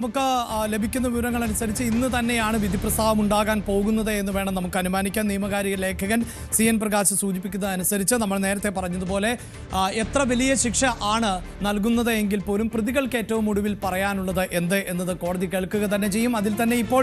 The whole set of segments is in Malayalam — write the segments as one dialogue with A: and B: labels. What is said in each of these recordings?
A: നമുക്ക് ലഭിക്കുന്ന വിവരങ്ങൾ അനുസരിച്ച് ഇന്ന് തന്നെയാണ് വിധിപ്രസ്താവം ഉണ്ടാകാൻ പോകുന്നത് എന്ന് വേണം നമുക്ക് അനുമാനിക്കാൻ നിയമകാര്യ ലേഖകൻ സി എൻ പ്രകാശ് സൂചിപ്പിക്കുന്നതനുസരിച്ച് നമ്മൾ നേരത്തെ പറഞ്ഞതുപോലെ എത്ര വലിയ ശിക്ഷ ആണ് നൽകുന്നത് എങ്കിൽ പോലും പ്രതികൾക്ക് ഏറ്റവും ഒടുവിൽ പറയാനുള്ളത് എന്ത് എന്നത് കോടതി കേൾക്കുക തന്നെ ചെയ്യും. അതിൽ തന്നെ ഇപ്പോൾ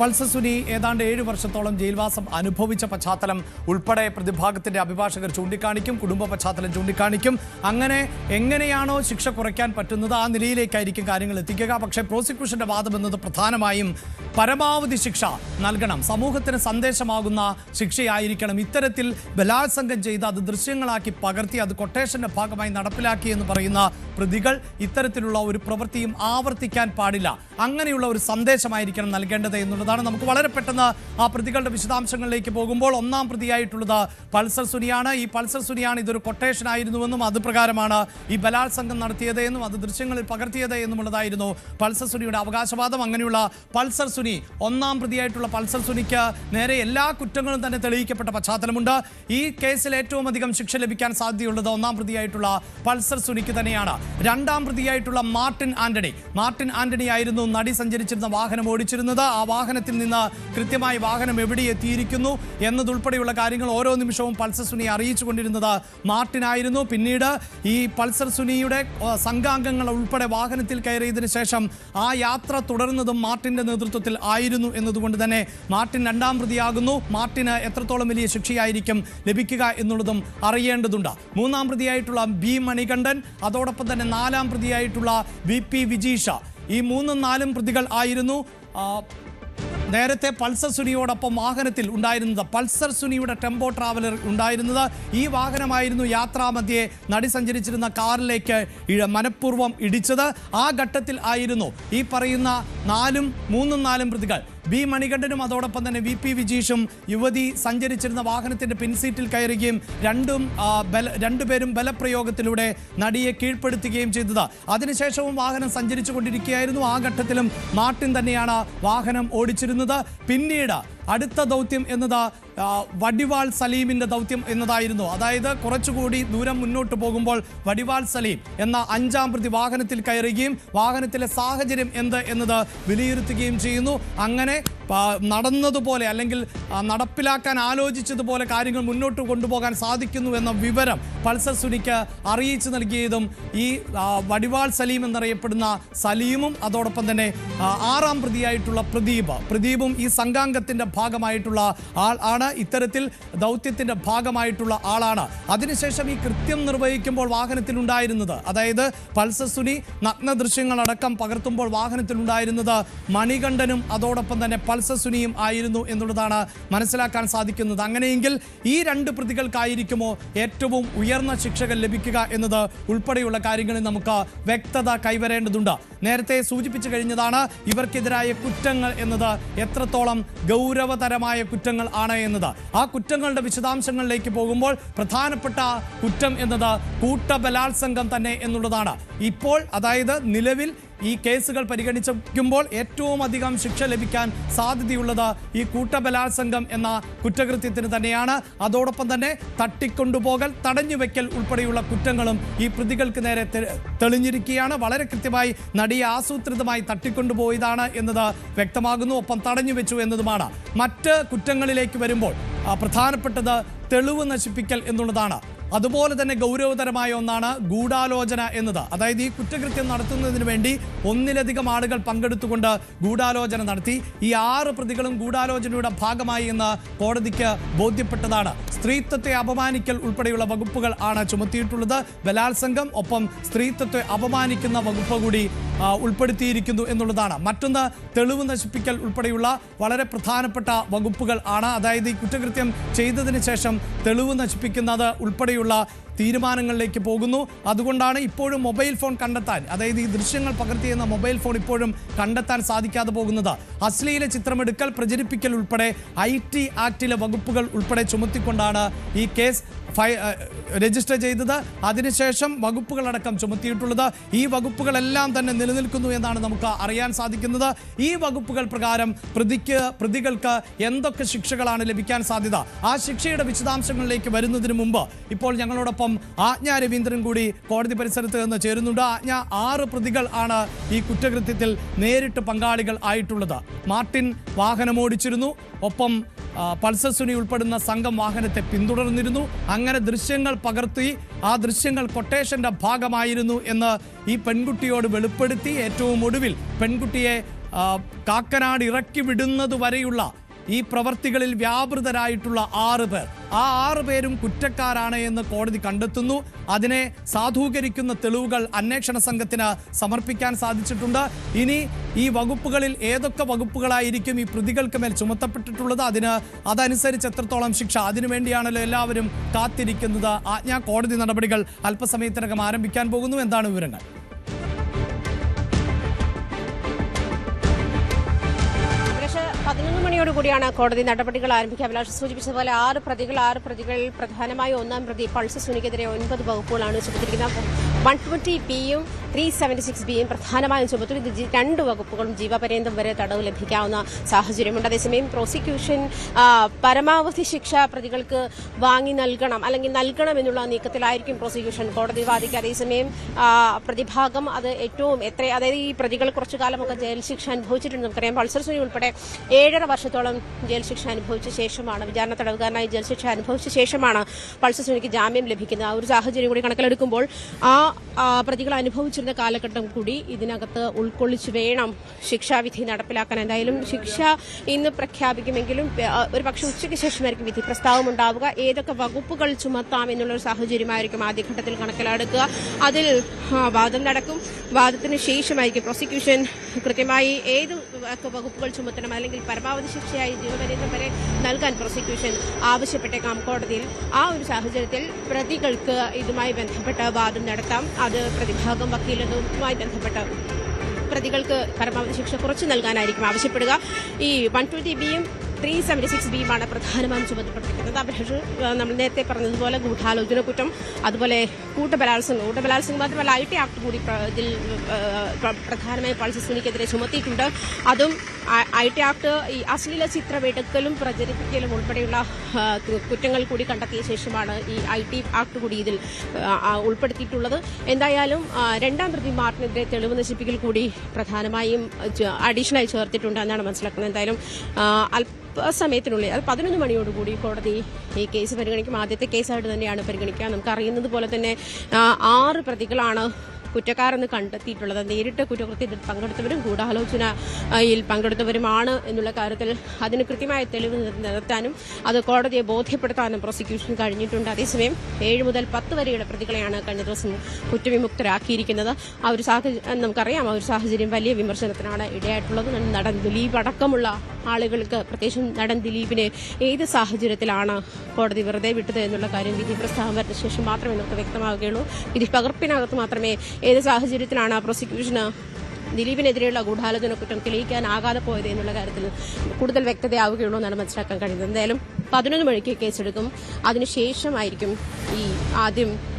A: പൾസസുനി ഏതാണ്ട് ഏഴ് വർഷത്തോളം ജയിൽവാസം അനുഭവിച്ച പശ്ചാത്തലം ഉൾപ്പെടെ പ്രതിഭാഗത്തിന്റെ അഭിഭാഷകർ ചൂണ്ടിക്കാണിക്കും കുടുംബ പശ്ചാത്തലം ചൂണ്ടിക്കാണിക്കും. അങ്ങനെ എങ്ങനെയാണോ ശിക്ഷ കുറയ്ക്കാൻ പറ്റുന്നത് ആ നിലയിലേക്കായിരിക്കും കാര്യങ്ങൾ എത്തിക്കുക. പക്ഷേ പ്രോസിക്യൂഷന്റെ വാദം എന്നത് പ്രധാനമായും പരമാവധി ശിക്ഷ നൽകണം. സമൂഹത്തിന് സന്ദേശമാകുന്ന ശിക്ഷയായിരിക്കണം. ഇത്തരത്തിൽ ബലാത്സംഗം ചെയ്ത് അത് ദൃശ്യങ്ങളാക്കി പകർത്തി അത് കൊട്ടേഷന്റെ ഭാഗമായി നടപ്പിലാക്കി എന്ന് പറയുന്ന പ്രതികൾ ഇത്തരത്തിലുള്ള ഒരു പ്രവൃത്തിയും ആവർത്തിക്കാൻ പാടില്ല. അങ്ങനെയുള്ള ഒരു സന്ദേശമായിരിക്കണം നൽകേണ്ടത് എന്നുള്ളതാണ്. നമുക്ക് വളരെ പെട്ടെന്ന് ആ പ്രതികളുടെ വിശദാംശങ്ങളിലേക്ക് പോകുമ്പോൾ ഒന്നാം പ്രതിയായിട്ടുള്ളത് പൾസർ സുനിയാണ്. ഈ പൾസർ സുനിയാണ് ഇതൊരു കൊട്ടേഷൻ ആയിരുന്നുവെന്നും അത് പ്രകാരമാണ് ഈ ബലാത്സംഗം നടത്തിയത് എന്നും അത് ദൃശ്യങ്ങളിൽ പകർത്തിയത് എന്നുമുള്ളതായിരുന്നു പൾസർ സുനിയുടെ അവകാശവാദം. അങ്ങനെയുള്ള പൾസർ സുനി ഒന്നാം പ്രതിയായിട്ടുള്ള പൾസർ സുനിക്ക് നേരെ എല്ലാ കുറ്റങ്ങളും തന്നെ തെളിയിക്കപ്പെട്ട പശ്ചാത്തലമുണ്ട്. ഈ കേസിൽ ഏറ്റവും അധികം ശിക്ഷ ലഭിക്കാൻ സാധ്യതയുള്ളത് ഒന്നാം പ്രതിയായിട്ടുള്ള പൾസർ സുനിക്ക് തന്നെയാണ്. രണ്ടാം പ്രതിയായിട്ടുള്ള മാർട്ടിൻ ആന്റണി. മാർട്ടിൻ ആന്റണി ആയിരുന്നു നടി സഞ്ചരിച്ചിരുന്ന വാഹനം ഓടിച്ചിരുന്നത്. ആ വാഹനത്തിൽ നിന്ന് കൃത്യമായി വാഹനം എവിടെ എത്തിയിരിക്കുന്നു എന്നതുൾപ്പെടെയുള്ള കാര്യങ്ങൾ ഓരോ നിമിഷവും പൾസർ സുനി അറിയിച്ചു കൊണ്ടിരുന്നത് മാർട്ടിനായിരുന്നു. പിന്നീട് ഈ പൾസർ സുനിയുടെ സംഘാംഗങ്ങൾ ഉൾപ്പെടെ വാഹനത്തിൽ കയറിയതിനു ശേഷം ആ യാത്ര തുടർന്നതും മാർട്ടിന്റെ നേതൃത്വത്തിൽ ആയിരുന്നു എന്നതുകൊണ്ട് തന്നെ മാർട്ടിൻ രണ്ടാം പ്രതിയാകുന്നു. മാർട്ടിന് എത്രത്തോളം വലിയ ശിക്ഷയായിരിക്കും ലഭിക്കുക എന്നുള്ളതും അറിയേണ്ടതുണ്ട്. മൂന്നാം പ്രതിയായിട്ടുള്ള ബി മണികണ്ഠൻ അതോടൊപ്പം തന്നെ നാലാം പ്രതിയായിട്ടുള്ള വി പി വിജീഷ. ഈ മൂന്നും നാലും പ്രതികൾ ആയിരുന്നു. നേരത്തെ പൾസർ സുനിയോടൊപ്പം വാഹനത്തിൽ ഉണ്ടായിരുന്നത് പൾസർ സുനിയുടെ ടെമ്പോ ട്രാവലർ ഉണ്ടായിരുന്നത്. ഈ വാഹനമായിരുന്നു യാത്രാമധ്യേ നടി സഞ്ചരിച്ചിരുന്ന കാറിലേക്ക് മനഃപൂർവം ഇടിച്ചത്. ആ ഘട്ടത്തിൽ ആയിരുന്നു ഈ പറയുന്ന നാലും മൂന്നും നാലും പ്രതികൾ. ബി മണികണ്ഠനും അതോടൊപ്പം തന്നെ വി പി വിജീഷും യുവതി സഞ്ചരിച്ചിരുന്ന വാഹനത്തിന്റെ പിൻസീറ്റിൽ കയറുകയും രണ്ടും ബല രണ്ടുപേരും ബലപ്രയോഗത്തിലൂടെ നടിയെ കീഴ്പ്പെടുത്തുകയും ചെയ്തത്. അതിനുശേഷവും വാഹനം സഞ്ചരിച്ചു കൊണ്ടിരിക്കുകയായിരുന്നു ആ ഘട്ടത്തിലും മാർട്ടിൻ തന്നെയാണ് വാഹനം ഓടിച്ചിരുന്നത്. പിന്നീട് അടുത്ത ദൗത്യം എന്നത് വടിവാൾ സലീമിന്റെ ദൗത്യം എന്നതായിരുന്നു. അതായത് കുറച്ചുകൂടി ദൂരം മുന്നോട്ട് പോകുമ്പോൾ വടിവാൾ സലീം എന്ന അഞ്ചാം പ്രതി വാഹനത്തിൽ കയറുകയും വാഹനത്തിലെ സാഹചര്യം എന്ത് എന്നത് വിലയിരുത്തുകയും ചെയ്യുന്നു. അങ്ങനെ നടന്നതുപോലെ അല്ലെങ്കിൽ നടപ്പിലാക്കാൻ ആലോചിച്ചതുപോലെ കാര്യങ്ങൾ മുന്നോട്ട് കൊണ്ടുപോകാൻ സാധിക്കുന്നു എന്ന വിവരം പൾസർ സുനിക്ക് അറിയിച്ചു നൽകിയതും ഈ വടിവാൾ സലീം എന്നറിയപ്പെടുന്ന സലീമും അതോടൊപ്പം തന്നെ ആറാം പ്രതിയായിട്ടുള്ള പ്രദീപ്. പ്രദീപും ഈ സംഘാംഗത്തിന്റെ ഭാഗമായിട്ടുള്ള ആൾ ആണ്. ഇത്തരത്തിൽ ദൗത്യത്തിന്റെ ഭാഗമായിട്ടുള്ള ആളാണ്. അതിനുശേഷം ഈ കൃത്യം നിർവഹിക്കുമ്പോൾ വാഹനത്തിലുണ്ടായിരുന്നത് അതായത് പൾസർ സുനി നഗ്ന ദൃശ്യങ്ങളടക്കം പകർത്തുമ്പോൾ വാഹനത്തിലുണ്ടായിരുന്നത് മണികണ്ഠനും അതോടൊപ്പം തന്നെ പൾസർ സുനിയും ആയിരുന്നു എന്നുള്ളതാണ് മനസ്സിലാക്കാൻ സാധിക്കുന്നത്. അങ്ങനെയെങ്കിൽ ഈ രണ്ട് പ്രതികൾക്കായിരിക്കുമോ ഏറ്റവും ഉയർന്ന ശിക്ഷകൾ ലഭിക്കുക എന്നത് ഉൾപ്പെടെയുള്ള കാര്യങ്ങളിൽ നമുക്ക് വ്യക്തത കൈവരേണ്ടതുണ്ട്. നേരത്തെ സൂചിപ്പിച്ചു കഴിഞ്ഞതാണ് ഇവർക്കെതിരായ കുറ്റങ്ങൾ എന്നത് എത്രത്തോളം ഗൗരവതരമായ കുറ്റങ്ങൾ ആണ് എന്നത്. ആ കുറ്റങ്ങളുടെ വിശദാംശങ്ങളിലേക്ക് പോകുമ്പോൾ പ്രധാനപ്പെട്ട കുറ്റം എന്നത് കൂട്ടബലാത്സംഗം തന്നെ എന്നുള്ളതാണ്. ഇപ്പോൾ അതായത് നിലവിൽ ഈ കേസുകൾ പരിഗണിക്കുമ്പോൾ ഏറ്റവും അധികം ശിക്ഷ ലഭിക്കാൻ സാധ്യതയുള്ളത് ഈ കൂട്ടബലാത്സംഗം എന്ന കുറ്റകൃത്യത്തിന് തന്നെയാണ്. അതോടൊപ്പം തന്നെ തട്ടിക്കൊണ്ടുപോകൽ തടഞ്ഞുവെക്കൽ ഉൾപ്പെടെയുള്ള കുറ്റങ്ങളും ഈ പ്രതികൾക്ക് നേരെ തെളിഞ്ഞിരിക്കുകയാണ്. വളരെ കൃത്യമായി നടിയെ ആസൂത്രിതമായി തട്ടിക്കൊണ്ടുപോയതാണ് എന്നത് വ്യക്തമാകുന്നു. ഒപ്പം തടഞ്ഞു വെച്ചു എന്നതുമാണ്. മറ്റ് കുറ്റങ്ങളിലേക്ക് വരുമ്പോൾ പ്രധാനപ്പെട്ടത് തെളിവ് നശിപ്പിക്കൽ എന്നുള്ളതാണ്. അതുപോലെ തന്നെ ഗൗരവതരമായ ഒന്നാണ് ഗൂഢാലോചന എന്നത്. അതായത് ഈ കുറ്റകൃത്യം നടത്തുന്നതിന് വേണ്ടി ഒന്നിലധികം ആളുകൾ പങ്കെടുത്തുകൊണ്ട് ഗൂഢാലോചന നടത്തി. ഈ ആറ് പ്രതികളും ഗൂഢാലോചനയുടെ ഭാഗമായി എന്ന് കോടതിക്ക് ബോധ്യപ്പെട്ടതാണ്. സ്ത്രീത്വത്തെ അപമാനിക്കൽ ഉൾപ്പെടെയുള്ള വകുപ്പുകൾ ആണ് ചുമത്തിയിട്ടുള്ളത്. ബലാത്സംഗം ഒപ്പം സ്ത്രീത്വത്തെ അപമാനിക്കുന്ന വകുപ്പ് കൂടി ഉൾപ്പെടുത്തിയിരിക്കുന്നു എന്നുള്ളതാണ്. മറ്റൊന്ന് തെളിവ് നശിപ്പിക്കൽ ഉൾപ്പെടെയുള്ള വളരെ പ്രധാനപ്പെട്ട വകുപ്പുകൾ ആണ്. അതായത് ഈ കുറ്റകൃത്യം ചെയ്തതിന് ശേഷം തെളിവ് നശിപ്പിക്കുന്നത് ഉൾപ്പെടെയുള്ള തീരുമാനങ്ങളിലേക്ക് പോകുന്നു. അതുകൊണ്ടാണ് ഇപ്പോഴും മൊബൈൽ ഫോൺ കണ്ടെത്താൻ അതായത് ഈ ദൃശ്യങ്ങൾ പകർത്തിയെന്ന മൊബൈൽ ഫോൺ ഇപ്പോഴും കണ്ടെത്താൻ സാധിക്കാതെ പോകുന്നത്. അശ്ലീല ചിത്രമെടുക്കൽ പ്രചരിപ്പിക്കൽ ഉൾപ്പെടെ ഐ ആക്ടിലെ വകുപ്പുകൾ ഉൾപ്പെടെ ചുമത്തിക്കൊണ്ടാണ് ഈ കേസ് രജിസ്റ്റർ ചെയ്തത്. അതിനുശേഷം വകുപ്പുകളടക്കം ചുമത്തിയിട്ടുള്ളത്. ഈ വകുപ്പുകളെല്ലാം തന്നെ നിലനിൽക്കുന്നു എന്നാണ് നമുക്ക് അറിയാൻ സാധിക്കുന്നത്. ഈ വകുപ്പുകൾ പ്രകാരം പ്രതിക്ക് പ്രതികൾക്ക് എന്തൊക്കെ ശിക്ഷകളാണ് ലഭിക്കാൻ സാധ്യത? ആ ശിക്ഷയുടെ വിശദാംശങ്ങളിലേക്ക് വരുന്നതിന് മുമ്പ് ഇപ്പോൾ ഞങ്ങളോടൊപ്പം ആജ്ഞ രവീന്ദ്രൻ കൂടി കോടതി പരിസരത്ത് നിന്ന് ചേരുന്നുണ്ട്. ആജ്ഞ ആറ് പ്രതികൾ ആണ് ഈ കുറ്റകൃത്യത്തിൽ നേരിട്ട് പങ്കാളികൾ ആയിട്ടുള്ളത്. മാർട്ടിൻ വാഹനമോടിച്ചിരുന്നു. ഒപ്പം പൾസർ സുനി ഉൾപ്പെടുന്ന സംഘം വാഹനത്തെ പിന്തുടർന്നിരുന്നു. അങ്ങനെ ദൃശ്യങ്ങൾ പകർത്തി ആ ദൃശ്യങ്ങൾ കൊട്ടേഷന്റെ ഭാഗമായിരുന്നു എന്ന് ഈ പെൺകുട്ടിയോട് വെളിപ്പെടുത്തി. ഏറ്റവും ഒടുവിൽ പെൺകുട്ടിയെ കാക്കനാട് ഇറക്കി വിടുന്നത് വരെയുള്ള ഈ പ്രവർത്തികളിൽ വ്യാപൃതരായിട്ടുള്ള ആറ് പേർ. ആ ആറ് പേരും കുറ്റക്കാരാണ് എന്ന് കോടതി കണ്ടെത്തുന്നു. അതിനെ സാധൂകരിക്കുന്ന തെളിവുകൾ അന്വേഷണ സംഘത്തിന് സമർപ്പിക്കാൻ സാധിച്ചിട്ടുണ്ട്. ഇനി ഈ വകുപ്പുകളിൽ ഏതൊക്കെ വകുപ്പുകളായിരിക്കും ഈ പ്രതികൾക്ക് മേൽ ചുമത്തപ്പെട്ടിട്ടുള്ളത്? അതിന് അതനുസരിച്ച് എത്രത്തോളം ശിക്ഷ? അതിനുവേണ്ടിയാണല്ലോ എല്ലാവരും കാത്തിരിക്കുന്നത്. ആജ്ഞാ കോടതി നടപടികൾ അല്പസമയത്തിനകം ആരംഭിക്കാൻ പോകുന്നു. എന്താണ് വിവരങ്ങൾ?
B: പതിനൊന്ന് മണിയോട് കൂടിയാണ് കോടതി നടപടികൾ ആരംഭിക്കുക. അഭിലാഷ് സൂചിപ്പിച്ചതുപോലെ ആറ് പ്രതികൾ ആറ് പ്രതികൾ പ്രധാനമായും ഒന്നാം പ്രതി പൾസ് സുനിക്കെതിരെ ഒൻപത് വകുപ്പുകളാണ് ചുമത്തിരിക്കുന്നത് വൺ ട്വന്റി ബിയും ത്രീ സെവന്റി സിക്സ് ബിയും പ്രധാനമായും ചുമത്തും. ഇത് രണ്ട് വകുപ്പുകളും ജീവപര്യന്തം വരെ തടവ് ലഭിക്കാവുന്ന സാഹചര്യമുണ്ട്. അതേസമയം പ്രോസിക്യൂഷൻ പരമാവധി ശിക്ഷ പ്രതികൾക്ക് വാങ്ങി നൽകണം. അല്ലെങ്കിൽ നൽകണം എന്നുള്ള നീക്കത്തിലായിരിക്കും പ്രോസിക്യൂഷൻ കോടതി വാദിക്കുക. അതേസമയം പ്രതിഭാഗം അത് ഏറ്റവും എത്ര അതായത് ഈ പ്രതികൾ കുറച്ചു കാലമൊക്കെ ജയിൽ ശിക്ഷ അനുഭവിച്ചിട്ടുണ്ട്. നമുക്കറിയാം പൾസർ സുനി ഉൾപ്പെടെ ഏഴര വർഷത്തോളം ജയിൽ ശിക്ഷ അനുഭവിച്ച ശേഷമാണ് വിചാരണ തടവുകാരനായി ജയിൽ ശിക്ഷ അനുഭവിച്ച ശേഷമാണ് പൾസർ സുനിക്ക് ജാമ്യം ലഭിക്കുന്നത്. ആ ഒരു സാഹചര്യം കൂടി കണക്കിലെടുക്കുമ്പോൾ ആ പ്രതികൾ അനുഭവിച്ചിരുന്ന കാലഘട്ടം കൂടി ഇതിനകത്ത് ഉൾക്കൊള്ളിച്ച് വേണം ശിക്ഷാവിധി നടപ്പിലാക്കാൻ. എന്തായാലും ശിക്ഷ ഇന്ന് പ്രഖ്യാപിക്കുമെങ്കിലും ഒരു പക്ഷേ ഉച്ചയ്ക്ക് ശേഷമായിരിക്കും വിധി പ്രസ്താവം ഉണ്ടാവുക. ഏതൊക്കെ വകുപ്പുകൾ ചുമത്താം എന്നുള്ള ഒരു സാഹചര്യമായിരിക്കും ആദ്യഘട്ടത്തിൽ കണക്കിലെടുക്കുക. അതിൽ വാദം നടക്കും. വാദത്തിന് ശേഷമായിരിക്കും പ്രോസിക്യൂഷൻ കൃത്യമായി ഏത് വകുപ്പുകൾ ചുമത്തണം അല്ലെങ്കിൽ പരമാവധി ശിക്ഷയായി ജീവപര്യന്തം വരെ നൽകാൻ പ്രോസിക്യൂഷൻ ആവശ്യപ്പെട്ടേക്കാം. കോടതിയിൽ ആ ഒരു സാഹചര്യത്തിൽ പ്രതികൾക്ക് ഇതുമായി ബന്ധപ്പെട്ട വാദം നടത്താം. അത് പ്രതിഭാഗം വക്കീലതുമായി ബന്ധപ്പെട്ട് പ്രതികൾക്ക് പരമാവധി ശിക്ഷ കുറച്ച് നൽകാനായിരിക്കും ആവശ്യപ്പെടുക. ഈ വൺ ട്വന്റി ബിയും ത്രീ സെവന്റി സിക്സ് ബിയുമാണ് പ്രധാനമായും ചുമതലപ്പെട്ടിരിക്കുന്നത് ഏഹ് നമ്മൾ നേരത്തെ പറഞ്ഞതുപോലെ ഗൂഢാലോചന കുറ്റം അതുപോലെ കൂട്ടബലാത്സംഗം. കൂട്ടബലാത്സംഗം മാത്രമല്ല ഐ ടി ആക്ട് കൂടി ഇതിൽ പ്രധാനമായും പൾസസുനിക്കെതിരെ ചുമത്തിയിട്ടുണ്ട്. അതും ഐ ടി ആക്ട് ഈ അശ്ലീല ചിത്രമെടുക്കലും പ്രചരിപ്പിക്കലും ഉൾപ്പെടെയുള്ള കുറ്റങ്ങൾ കൂടി കണ്ടെത്തിയ ശേഷമാണ് ഈ ഐ ടി ആക്ട് കൂടി ഇതിൽ ഉൾപ്പെടുത്തിയിട്ടുള്ളത്. എന്തായാലും രണ്ടാം പ്രതി മാർട്ടിനെതിരെ തെളിവ് നശിപ്പിക്കൽ കൂടി പ്രധാനമായും അഡീഷണലായി ചേർത്തിട്ടുണ്ട് എന്നാണ് മനസ്സിലാക്കുന്നത്. എന്തായാലും ആ, അല്പസമയത്തിനുള്ളിൽ അത് പതിനൊന്ന് മണിയോടുകൂടി കോടതി ഈ കേസ് പരിഗണിക്കും. ആദ്യത്തെ കേസായിട്ട് തന്നെയാണ് പരിഗണിക്കുക. നമുക്ക് അറിയുന്നത് പോലെ തന്നെ ആറ് പ്രതികളാണ് കുറ്റക്കാരെന്ന് കണ്ടെത്തിയിട്ടുള്ളത്. നേരിട്ട് കുറ്റകൃത്യത്തിൽ പങ്കെടുത്തവരും ഗൂഢാലോചനയിൽ പങ്കെടുത്തവരുമാണ് എന്നുള്ള കാര്യത്തിൽ അതിന് കൃത്യമായ തെളിവ് നിർത്താനും അത് കോടതിയെ ബോധ്യപ്പെടുത്താനും പ്രോസിക്യൂഷൻ കഴിഞ്ഞിട്ടുണ്ട്. അതേസമയം ഏഴ് മുതൽ പത്ത് വരെയുള്ള പ്രതികളെയാണ് കഴിഞ്ഞ ദിവസം കുറ്റവിമുക്തരാക്കിയിരിക്കുന്നത്. ആ ഒരു സാഹചര്യം നമുക്കറിയാം ആ ഒരു സാഹചര്യം വലിയ വിമർശനത്തിനാണ് ഇടയായിട്ടുള്ളത്. നടൻ ദിലീപ് അടക്കമുള്ള ആളുകൾക്ക് പ്രത്യേകിച്ചും നടൻ ദിലീപിനെ ഏത് സാഹചര്യത്തിലാണ് കോടതി വെറുതെ വിട്ടത് എന്നുള്ള കാര്യം വിധി പ്രസ്താവം വരുന്ന ശേഷം മാത്രമേ നമുക്ക് വ്യക്തമാവുകയുള്ളൂ. വിധി പകർപ്പിനകത്ത് മാത്രമേ ഏത് സാഹചര്യത്തിലാണ് പ്രോസിക്യൂഷന് ദിലീപിനെതിരെയുള്ള ഗൂഢാലോചന കുറ്റം തെളിയിക്കാനാകാതെ പോയത് എന്നുള്ള കാര്യത്തിൽ കൂടുതൽ വ്യക്തതയാവുകയുള്ളൂ എന്നാണ് മനസ്സിലാക്കാൻ കഴിയുന്നത്. എന്തായാലും പതിനൊന്ന് മണിക്ക് കേസെടുക്കും. അതിനുശേഷമായിരിക്കും ഈ ആദ്യം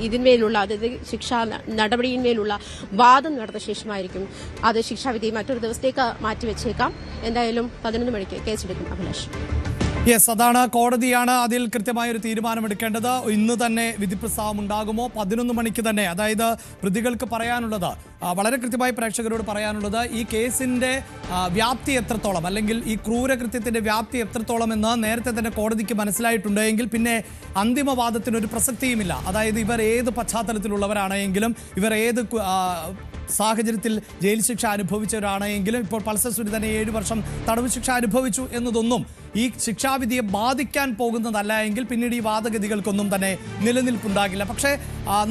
B: ഇതിന്മേലുള്ള അതായത് ശിക്ഷാ നടപടിയിന്മേലുള്ള വാദം നടന്ന ശേഷമായിരിക്കും അത് ശിക്ഷാവിധി മറ്റൊരു ദിവസത്തേക്ക് മാറ്റിവെച്ചേക്കാം. എന്തായാലും പതിനൊന്ന് മണിക്ക് കേസെടുക്കും അഭിലാഷ്.
A: യെസ് അതാണ് കോടതിയാണ് അതിൽ കൃത്യമായ ഒരു തീരുമാനമെടുക്കേണ്ടത്. ഇന്ന് തന്നെ വിധിപ്രസ്താവം ഉണ്ടാകുമോ? പതിനൊന്ന് മണിക്ക് തന്നെ. അതായത് പ്രതികൾക്ക് പറയാനുള്ളത് വളരെ കൃത്യമായി പ്രേക്ഷകരോട് പറയാനുള്ളത് ഈ കേസിന്റെ വ്യാപ്തി എത്രത്തോളം അല്ലെങ്കിൽ ഈ ക്രൂരകൃത്യത്തിന്റെ വ്യാപ്തി എത്രത്തോളം എന്ന് നേരത്തെ തന്നെ കോടതിക്ക് മനസ്സിലായിട്ടുണ്ട് എങ്കിൽ പിന്നെ അന്തിമവാദത്തിനൊരു പ്രസക്തിയുമില്ല. അതായത് ഇവർ ഏത് പശ്ചാത്തലത്തിലുള്ളവരാണെങ്കിലും ഇവർ ഏത് സാഹചര്യത്തിൽ ജയിൽ ശിക്ഷ അനുഭവിച്ചവരാണ്. എങ്കിലും ഇപ്പോൾ പൾസർ തന്നെ ഏഴ് വർഷം തടവ് ശിക്ഷ അനുഭവിച്ചു എന്നതൊന്നും ഈ ശിക്ഷാവിധിയെ ബാധിക്കാൻ പോകുന്നതല്ല എങ്കിൽ പിന്നീട് ഈ വാദഗതികൾക്കൊന്നും തന്നെ നിലനിൽപ്പുണ്ടാകില്ല. പക്ഷേ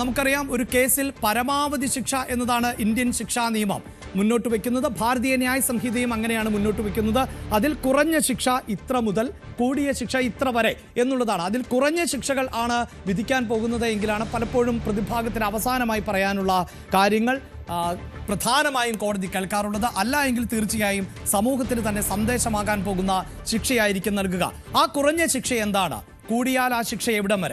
A: നമുക്കറിയാം ഒരു കേസിൽ പരമാവധി ശിക്ഷ എന്നതാണ് ഇന്ത്യൻ ശിക്ഷാ നിയമം. മുന്നോട്ട് വയ്ക്കുന്നത് ഭാരതീയ ന്യായ സംഹിതയും അങ്ങനെയാണ് മുന്നോട്ട് വയ്ക്കുന്നത് അതിൽ കുറഞ്ഞ ശിക്ഷ ഇത്ര മുതൽ കൂടിയ ശിക്ഷ ഇത്ര വരെ എന്നുള്ളതാണ്. അതിൽ കുറഞ്ഞ ശിക്ഷകൾ ആണ് വിധിക്കാൻ പോകുന്നത് എങ്കിലാണ് പലപ്പോഴും പ്രതിഭാഗത്തിന് അവസാനമായി പറയാനുള്ള കാര്യങ്ങൾ പ്രധാനമായും കോടതി കേൾക്കാറുള്ളത്. അല്ല എങ്കിൽ തീർച്ചയായും സമൂഹത്തിന് തന്നെ സന്ദേശമാകാൻ പോകുന്ന ശിക്ഷയായിരിക്കും നൽകുക. ആ കുറഞ്ഞ ശിക്ഷ എന്താണ്? കൂടിയാൽ ആ ശിക്ഷ എവിടം വരെ?